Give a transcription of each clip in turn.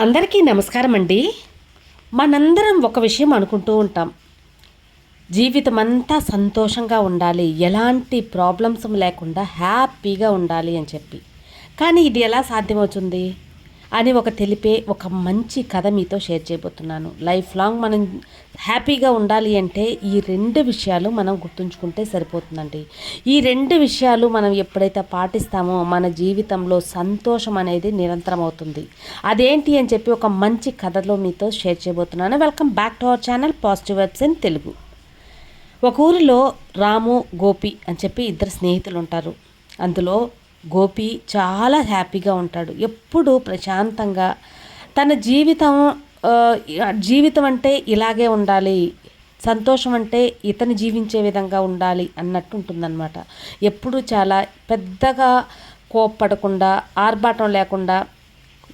అందరికీ నమస్కారం అండి మనందరం ఒక విషయం అనుకుంటూ ఉంటాం. జీవితం అంతా సంతోషంగా ఉండాలి ఎలాంటి ప్రాబ్లమ్స్ లేకుండా హ్యాపీగా ఉండాలి అని చెప్పి. కానీ ఇది ఎలా సాధ్యమవుతుంది? అని ఒక తెలిపే ఒక మంచి కథ మీతో షేర్ చేయబోతున్నాను. లైఫ్ లాంగ్ మనం హ్యాపీగా ఉండాలి అంటే ఈ రెండు విషయాలు మనం గుర్తుంచుకుంటే సరిపోతుందండి. ఈ రెండు విషయాలు మనం ఎప్పుడైతే పాటిస్తామో మన జీవితంలో సంతోషం అనేది నిరంతరం అవుతుంది. అదేంటి అని చెప్పి ఒక మంచి కథలో మీతో షేర్ చేయబోతున్నాను. Welcome back to our channel positive vibes in Telugu. ఒక ఊరిలో రాము గోపి అని చెప్పి ఇద్దరు స్నేహితులు ఉంటారు. అందులో గోపి చాలా హ్యాపీగా ఉంటాడు. ఎప్పుడు ప్రశాంతంగా తన జీవితం జీవితం అంటే ఇలాగే ఉండాలి సంతోషం అంటే ఇతను జీవించే విధంగా ఉండాలి అన్నట్టు ఉంటుందన్నమాట. ఎప్పుడు చాలా పెద్దగా కోప్పడకుండా ఆర్భాటం లేకుండా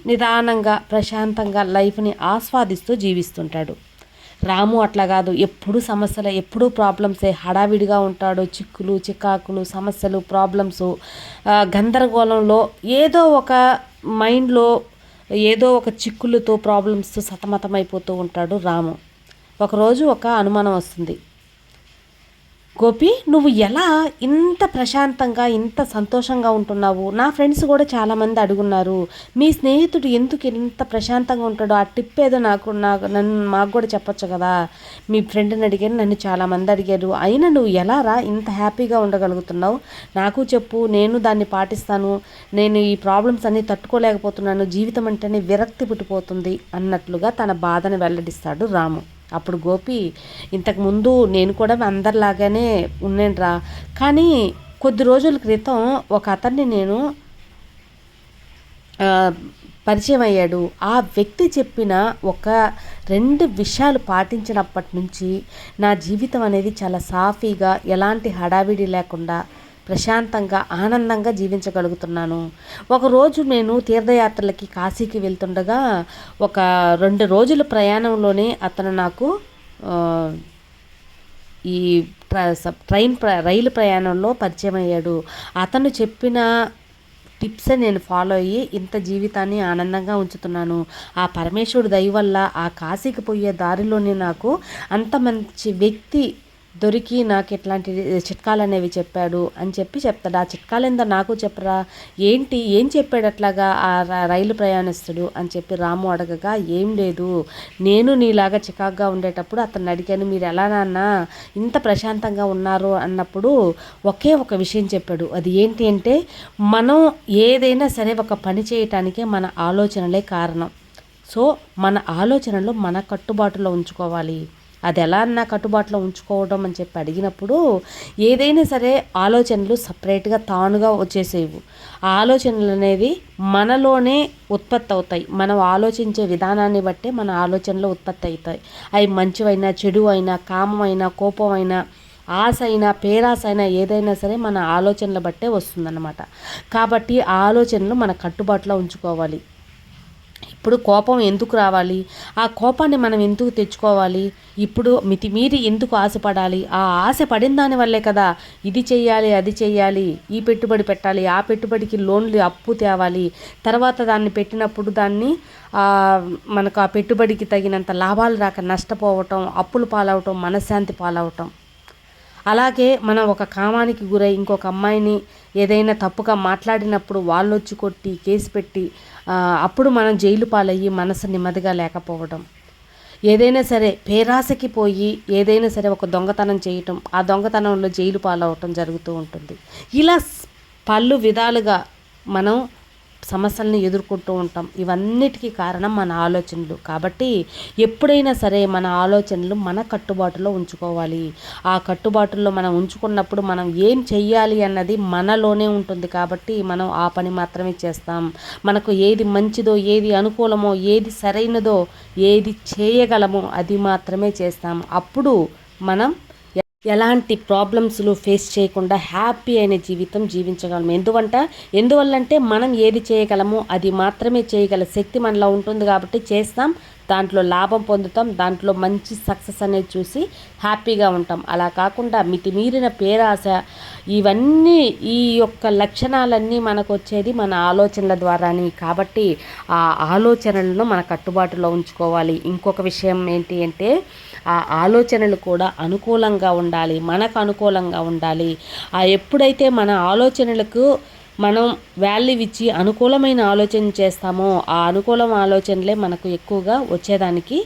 నిదానంగా ప్రశాంతంగా లైఫ్ని ఆస్వాదిస్తూ జీవిస్తుంటాడు. రాము అట్లా కాదు. ఎప్పుడు సమస్యలు ఎప్పుడు ప్రాబ్లమ్సే హడావిడిగా ఉంటాడు. చిక్కులు చికాకులు సమస్యలు ప్రాబ్లమ్స్ గందరగోళంలో ఏదో ఒక మైండ్లో ఏదో ఒక చిక్కులతో ప్రాబ్లమ్స్తో సతమతమైపోతూ ఉంటాడు రాము. ఒకరోజు ఒక అనుమానం వస్తుంది. గోపి నువ్వు ఎలా ఇంత ప్రశాంతంగా ఇంత సంతోషంగా ఉంటున్నావు? నా ఫ్రెండ్స్ కూడా చాలామంది అడుగున్నారు మీ స్నేహితుడు ఎందుకు ఇంత ప్రశాంతంగా ఉంటాడో? ఆ టిప్ ఏదో నాకు నాకు నన్ను మాకు కూడా చెప్పొచ్చు కదా? మీ ఫ్రెండ్ని అడిగారు నన్ను చాలామంది అడిగారు. అయినా నువ్వు ఎలా రా? ఇంత హ్యాపీగా ఉండగలుగుతున్నావు? నాకు చెప్పు నేను దాన్ని పాటిస్తాను నేను ఈ ప్రాబ్లమ్స్ అన్నీ తట్టుకోలేకపోతున్నాను జీవితం అంటేనే విరక్తి పుట్టిపోతుంది అన్నట్లుగా తన బాధను వెల్లడిస్తాడు రాము. అప్పుడు గోపి ఇంతకుముందు నేను కూడా అందరిలాగానే ఉన్నానురా కానీ కొద్ది రోజుల క్రితం ఒక అతన్ని నేను పరిచయం అయ్యాడు. ఆ వ్యక్తి చెప్పిన ఒక రెండు విషయాలు పాటించినప్పటి నుంచి నా జీవితం అనేది చాలా సాఫీగా ఎలాంటి హడావిడి లేకుండా ప్రశాంతంగా ఆనందంగా జీవించగలుగుతున్నాను. ఒకరోజు నేను తీర్థయాత్రలకి కాశీకి వెళ్తుండగా ఒక రెండు రోజుల ప్రయాణంలోనే అతను నాకు ఈ ట్రైన్ రైలు ప్రయాణంలో పరిచయం అయ్యాడు అతను చెప్పిన టిప్స్ నేను ఫాలో అయ్యి ఇంత జీవితాన్ని ఆనందంగా ఉంచుతున్నాను. ఆ పరమేశ్వరుడు దయ వల్ల ఆ కాశీకి పోయే దారిలోనే నాకు అంత మంచి వ్యక్తి దొరికి నాకు ఎట్లాంటి చిట్కాలు అనేవి చెప్పాడు అని చెప్పి చెప్తాడు. ఆ చిట్కాలు ఏందో నాకు చెప్పరా? ఏంటి? ఏం చెప్పాడు అట్లాగా ఆ రైలు ప్రయాణిస్తుడు అని చెప్పి రాము అడగగా ఏం లేదు. నేను నీలాగా చికాగ్గా ఉండేటప్పుడు అతను అడిగాను మీరు ఎలా నాన్న? ఇంత ప్రశాంతంగా ఉన్నారు? అన్నప్పుడు ఒకే ఒక విషయం చెప్పాడు. అది ఏంటి అంటే మనం ఏదైనా సరే ఒక పని చేయటానికే మన ఆలోచనలే కారణం. సో మన ఆలోచనలు మన కట్టుబాటులో ఉంచుకోవాలి. అది ఎలా నా కట్టుబాటులో ఉంచుకోవడం అని చెప్పి అడిగినప్పుడు ఏదైనా సరే ఆలోచనలు సపరేట్గా తానుగా వచ్చేసేవి. ఆ ఆలోచనలు అనేవి మనలోనే ఉత్పత్తి అవుతాయి. మనం ఆలోచించే విధానాన్ని బట్టే మన ఆలోచనలు ఉత్పత్తి అవుతాయి. అవి మంచివైనా చెడు అయినా కామమైనా కోపమైనా ఆశ అయినా పేరాశ అయినా ఏదైనా సరే మన ఆలోచనల బట్టే వస్తుందన్నమాట. కాబట్టి ఆలోచనలు మన కట్టుబాటులో ఉంచుకోవాలి. ఇప్పుడు కోపం ఎందుకు రావాలి? ఆ కోపాన్ని మనం ఎందుకు తెచ్చుకోవాలి? ఇప్పుడు మితిమీరి ఎందుకు ఆశపడాలి? ఆ ఆశ పడిన దానివల్లే కదా ఇది చెయ్యాలి అది చెయ్యాలి ఈ పెట్టుబడి పెట్టాలి ఆ పెట్టుబడికి లోన్లు అప్పు తేవాలి. తర్వాత దాన్ని పెట్టినప్పుడు దాన్ని మనకు ఆ పెట్టుబడికి తగినంత లాభాలు రాక నష్టపోవటం అప్పులు పాలవటం మనశ్శాంతి పాలవటం. అలాగే మనం ఒక కామానికి గురై ఇంకొక అమ్మాయిని ఏదైనా తప్పుగా మాట్లాడినప్పుడు వాళ్ళు వచ్చి కొట్టి కేసు పెట్టి అప్పుడు మనం జైలు పాలయ్యి మనసు నెమ్మదిగా లేకపోవడం. ఏదైనా సరే పేరాశకి పోయి ఏదైనా సరే ఒక దొంగతనం చేయటం ఆ దొంగతనంలో జైలు పాలవటం జరుగుతూ ఉంటుంది. ఇలా పలు విధాలుగా మనం సమస్యలను ఎదుర్కొంటూ ఉంటాం. ఇవన్నిటికీ కారణం మన ఆలోచనలు. కాబట్టి ఎప్పుడైనా సరే మన ఆలోచనలు మన కట్టుబాటులో ఉంచుకోవాలి. ఆ కట్టుబాటులో మనం ఉంచుకున్నప్పుడు మనం ఏం చెయ్యాలి అన్నది మనలోనే ఉంటుంది. కాబట్టి మనం ఆ పని మాత్రమే చేస్తాం. మనకు ఏది మంచిదో ఏది అనుకూలమో ఏది సరైనదో ఏది చేయగలమో అది మాత్రమే చేస్తాం. అప్పుడు మనం ఎలాంటి ప్రాబ్లమ్స్లు ఫేస్ చేయకుండా హ్యాపీ అయిన జీవితం జీవించగలము ఎందువంట ఎందువల్లంటే మనం ఏది చేయగలమో అది మాత్రమే చేయగల శక్తి మనలో ఉంటుంది కాబట్టి చేస్తాం. దాంట్లో లాభం పొందుతాం దాంట్లో మంచి సక్సెస్ అనేది చూసి హ్యాపీగా ఉంటాం. అలా కాకుండా మితిమీరిన పేరాశ ఇవన్నీ ఈ యొక్క లక్షణాలన్నీ మనకు వచ్చేది మన ఆలోచనల ద్వారానే. కాబట్టి ఆ ఆలోచనలను మన కట్టుబాటులో ఉంచుకోవాలి. ఇంకొక విషయం ఏంటి అంటే ఆ ఆలోచనలు కూడా అనుకూలంగా ఉండాలి మనకు అనుకూలంగా ఉండాలి. ఆ ఎప్పుడైతే మన ఆలోచనలకు మనం వాల్యూ ఇచ్చి అనుకూలమైన ఆలోచన చేస్తామో ఆ అనుకూలం ఆలోచనలే మనకు ఎక్కువగా వచ్చేదానికి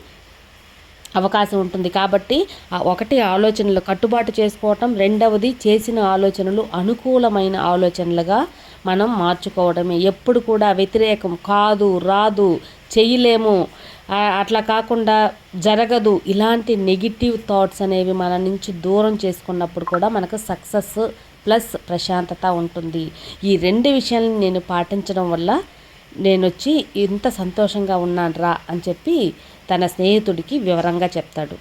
అవకాశం ఉంటుంది. కాబట్టి ఒకటి ఆలోచనలు కట్టుబాటు చేసుకోవటం రెండవది చేసిన ఆలోచనలు అనుకూలమైన ఆలోచనలుగా మనం మార్చుకోవడమే. ఎప్పుడు కూడా వ్యతిరేకం కాదు రాదు చేయలేము. అట్లా కాకుండా జరగదు. ఇలాంటి నెగిటివ్ థాట్స్ అనేవి మన నుంచి దూరం చేసుకున్నప్పుడు కూడా మనకు సక్సెస్ ప్లస్ ప్రశాంతత ఉంటుంది. ఈ రెండు విషయాలను నేను పాటించడం వల్ల నేను వచ్చి ఇంత సంతోషంగా ఉన్నాను రా అని చెప్పి తన స్నేహితుడికి వివరంగా చెప్తాడు.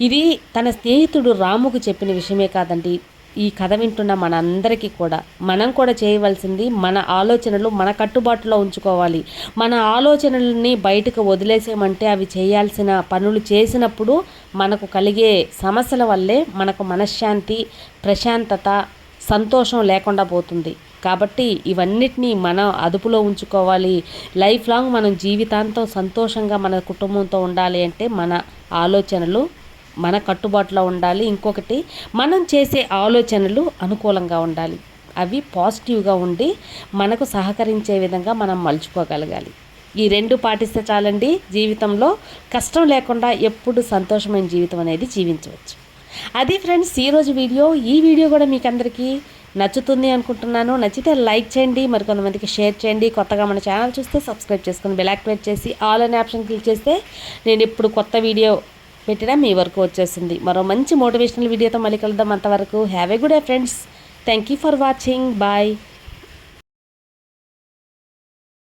ఇది తన స్నేహితుడు రాముకు చెప్పిన విషయమే కాదండి. ఈ కథ వింటున్న మనందరికీ కూడా. మనం కూడా చేయవలసింది మన ఆలోచనలు మన కట్టుబాటులో ఉంచుకోవాలి. మన ఆలోచనలని బయటకు వదిలేసామంటే అవి చేయాల్సిన పనులు చేసినప్పుడు మనకు కలిగే సమస్యల వల్లే మనకు మనశ్శాంతి ప్రశాంతత సంతోషం లేకుండా పోతుంది. కాబట్టి ఇవన్నిటినీ మనం అదుపులో ఉంచుకోవాలి. లైఫ్ లాంగ్ మనం జీవితాంతం సంతోషంగా మన కుటుంబంతో ఉండాలి అంటే మన ఆలోచనలు మన కట్టుబాటులో ఉండాలి. ఇంకొకటి మనం చేసే ఆలోచనలు అనుకూలంగా ఉండాలి. అవి పాజిటివ్గా ఉండి మనకు సహకరించే విధంగా మనం మలుచుకోగలగాలి. ఈ రెండు పాటిస్తే చాలండి జీవితంలో కష్టం లేకుండా ఎప్పుడు సంతోషమైన జీవితం అనేది జీవించవచ్చు. అది ఫ్రెండ్స్ ఈరోజు వీడియో. ఈ వీడియో కూడా మీకు అందరికీ నచ్చుతుంది అనుకుంటున్నాను. నచ్చితే లైక్ చేయండి మరి కొంతమందికి షేర్ చేయండి. కొత్తగా మన ఛానల్ చూస్తే సబ్స్క్రైబ్ చేసుకుని బెల్ యాక్టివేట్ చేసి ఆల్ అనే ఆప్షన్ క్లిక్ చేస్తే నేను ఇప్పుడు కొత్త వీడియో పెట్టడం మీ వరకు వచ్చేసింది. మరో మంచి మోటివేషనల్ వీడియోతో మళ్ళీ కలుద్దాం అంతవరకు. Have a good day friends thank you for watching bye